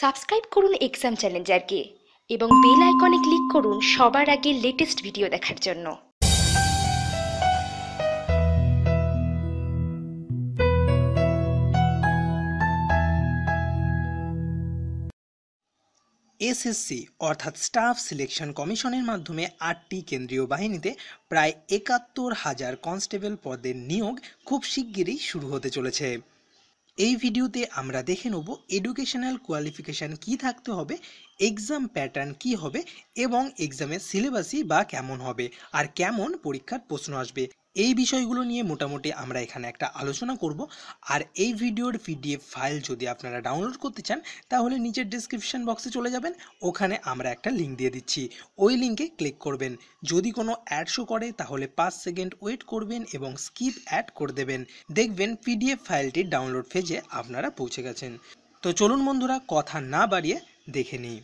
Subscribe করুন exam চ্যালেঞ্জারকে এবং bell আইকনে ক্লিক করুন সবার আগে লেটেস্ট ভিডিও দেখার জন্য। এসএসসি অর্থাৎ স্টাফ সিলেকশন কমিশনের মাধ্যমে আটটি কেন্দ্রীয় বাহিনীতে প্রায় একাত্তর হাজার কনস্টেবল পদের নিয়োগ খুব শিগগিরই শুরু হতে চলেছে। এই ভিডিওতে আমরা দেখে নেব এডুকেশনাল কোয়ালিফিকেশান কি থাকতে হবে এক্সাম প্যাটার্ন কি হবে এবং এক্সামের সিলেবাসই বা কেমন হবে, আর কেমন পরীক্ষার প্রশ্ন আসবে। এই বিষয়গুলো নিয়ে মোটামুটি আমরা এখানে একটা আলোচনা করব। আর এই ভিডিওর পিডিএফ ফাইল যদি আপনারা ডাউনলোড করতে চান, তাহলে নিচের ডিসক্রিপশন বক্সে চলে যাবেন। ওখানে আমরা একটা লিঙ্ক দিয়ে দিচ্ছি। ওই লিঙ্কে ক্লিক করবেন। যদি কোনো অ্যাড শো করে, তাহলে পাঁচ সেকেন্ড ওয়েট করবেন এবং স্কিপ অ্যাড করে দেবেন। দেখবেন পিডিএফ ফাইলটি ডাউনলোড ফেজে আপনারা পৌঁছে গেছেন। তো চলুন বন্ধুরা, কথা না বাড়িয়ে দেখে নিই।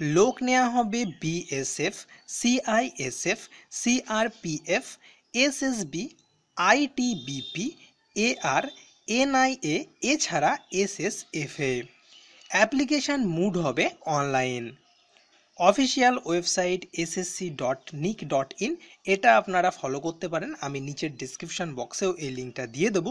লোক নেওয়া হবে BSF CISF CRPF SSB, ITBP, AR, NIA, এছাড়া এসএসএফএ। অ্যাপ্লিকেশান মুড হবে online. Official website SSC dot nic dot in, এটা আপনারা ফলো করতে পারেন। আমি নিচের ডিসক্রিপশান বক্সেও এই লিঙ্কটা দিয়ে দেবো।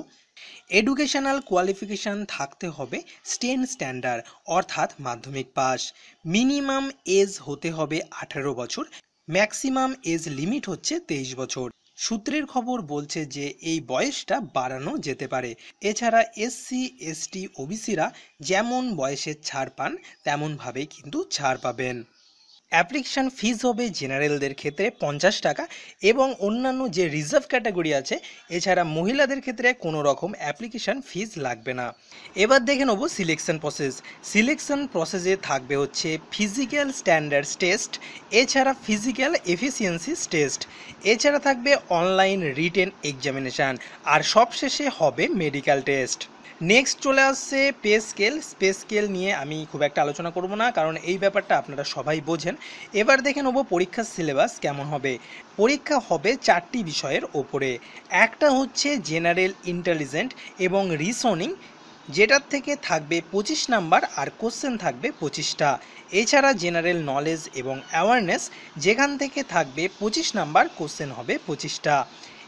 এডুকেশনাল কোয়ালিফিকেশান থাকতে হবে স্টেন স্ট্যান্ডার্ড অর্থাৎ মাধ্যমিক পাস মিনিমাম এজ হতে হবে আঠারো বছর ম্যাক্সিমাম এজ লিমিট হচ্ছে তেইশ বছর। সূত্রের খবর বলছে যে এই বয়সটা বাড়ানো যেতে পারে। এছাড়া এসসি এসটি ওবিসিরা যেমন বয়সের ছাড় পান তেমনভাবে কিন্তু ছাড় পাবেন। অ্যাপ্লিকেশান ফিজ হবে জেনারেলদের ক্ষেত্রে পঞ্চাশ টাকা এবং অন্যান্য যে রিজার্ভ ক্যাটাগরি আছে, এছাড়া মহিলাদের ক্ষেত্রে কোনো রকম অ্যাপ্লিকেশান ফিজ লাগবে না। এবার দেখে নেব সিলেকশন প্রসেস। সিলেকশন প্রসেসে থাকবে হচ্ছে ফিজিক্যাল স্ট্যান্ডার্ডস টেস্ট, এছাড়া ফিজিক্যাল এফিসিয়েন্সি টেস্ট, এছাড়া থাকবে অনলাইন রিটেন এক্সামিনেশান, আর সবশেষে হবে মেডিকেল টেস্ট। নেক্সট চলে আসছে পে স্কেল পে স্কেল নিয়ে আমি খুব একটা আলোচনা করব না, কারণ এই ব্যাপারটা আপনারা সবাই বোঝেন। এবার দেখে নেব পরীক্ষার সিলেবাস কেমন হবে। পরীক্ষা হবে চারটি বিষয়ের ওপরে। একটা হচ্ছে জেনারেল ইন্টেলিজেন্ট এবং রিসনিং যেটার থেকে থাকবে পঁচিশ নাম্বার আর কোশ্চেন থাকবে পঁচিশটা। এছাড়া জেনারেল নলেজ এবং অ্যাওয়ারনেস যেখান থেকে থাকবে পঁচিশ নাম্বার কোশ্চেন হবে পঁচিশটা।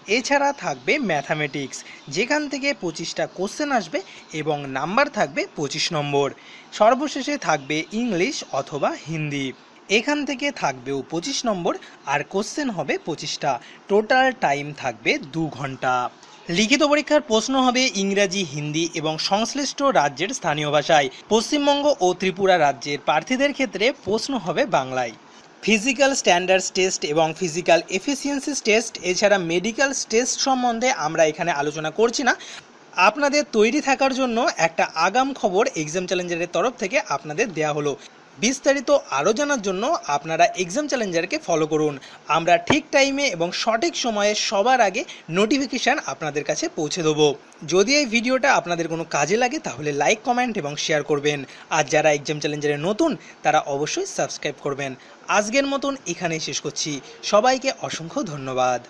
এছাড়া থাকবে ম্যাথামেটিক্স, যেখান থেকে পঁচিশটা কোশ্চেন আসবে এবং নাম্বার থাকবে পঁচিশ নম্বর। সর্বশেষে থাকবে ইংলিশ অথবা হিন্দি। এখান থেকে থাকবেও পঁচিশ নম্বর আর কোশ্চেন হবে পঁচিশটা। টোটাল টাইম থাকবে দু ঘণ্টা। লিখিত পরীক্ষার প্রশ্ন হবে ইংরাজি, হিন্দি এবং সংশ্লিষ্ট রাজ্যের স্থানীয় ভাষায়। পশ্চিমবঙ্গ ও ত্রিপুরা রাজ্যের প্রার্থীদের ক্ষেত্রে প্রশ্ন হবে বাংলায়। ফিজিক্যাল স্ট্যান্ডার্ডস টেস্ট এবং ফিজিক্যাল এফিসিয়েন্সিস টেস্ট এছাড়া মেডিকেল টেস্ট সম্বন্ধে আমরা এখানে আলোচনা করছি না। আপনাদের তৈরি থাকার জন্য একটা আগাম খবর এক্সাম চ্যালেঞ্জারের তরফ থেকে আপনাদের দেয়া হলো। বিস্তারিত আরও জানার জন্য আপনারা এক্সাম চ্যালেঞ্জারকে ফলো করুন। আমরা ঠিক টাইমে এবং সঠিক সময়ে সবার আগে নোটিফিকেশান আপনাদের কাছে পৌঁছে দেবো। যদি এই ভিডিওটা আপনাদের কোনো কাজে লাগে, তাহলে লাইক কমেন্ট এবং শেয়ার করবেন। আর যারা এক্সাম চ্যালেঞ্জারে নতুন, তারা অবশ্যই সাবস্ক্রাইব করবেন। আজকের মতন এখানেই শেষ করছি। সবাইকে অসংখ্য ধন্যবাদ।